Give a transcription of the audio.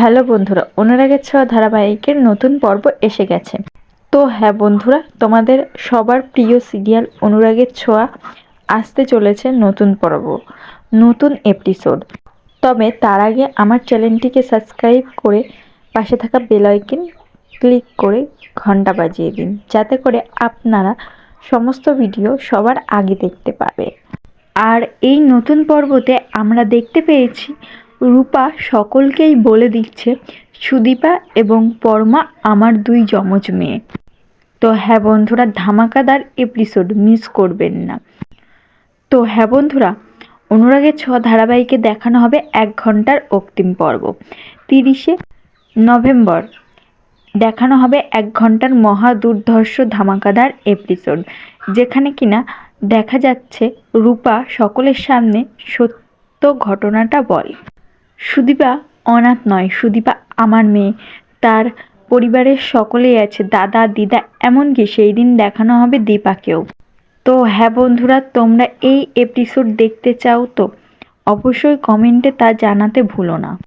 Hello বন্ধুরা অনুরাগের ছোঁয়া ধারাবাহিকের নতুন পর্ব এসে গেছে। তো হ্যাঁ বন্ধুরা, তোমাদের সবার প্রিয় সিরিয়াল অনুরাগের ছোঁয়া আসতে চলেছে নতুন পর্ব, নতুন এপিসোড তবে তার আগে আমার চ্যানেলটিকে সাবস্ক্রাইব করে পাশে থাকা বেল আইকন ক্লিক করে ঘণ্টা বাজিয়ে দিন, যাতে করে আপনারা সমস্ত ভিডিও সবার আগে দেখতে পাবে। আর এই নতুন পর্বতে আমরা দেখতে পেয়েছি রূপা সকলকেই বলে দিচ্ছে, সুদীপা এবং পরমা আমার দুই যমজ মেয়ে। তো হ্যাঁ বন্ধুরা, ধামাকাদার এপিসোড মিস করবেন না। তো হ্যাঁ বন্ধুরা, অনুরাগের ছ ধারাবাহিকে দেখানো হবে এক ঘণ্টার অক্তিম পর্ব। তিরিশে নভেম্বর, দেখানো হবে এক ঘণ্টার মহা দুর্ধর্ষ ধামাকাদার এপিসোড যেখানে কিনা দেখা যাচ্ছে রূপা সকলের সামনে সত্য ঘটনাটা বলে। সুদীপা অনাথ নয়, সুদীপা আমার মেয়ে। তার পরিবারের সকলেই আছে, দাদা, দিদা, এমনকি সেই দিন দেখানো হবে দীপাকেও। তো হ্যাঁ বন্ধুরা, তোমরা এই এপিসোড দেখতে চাও তো? অবশ্যই কমেন্টে তা জানাতে ভুলো না।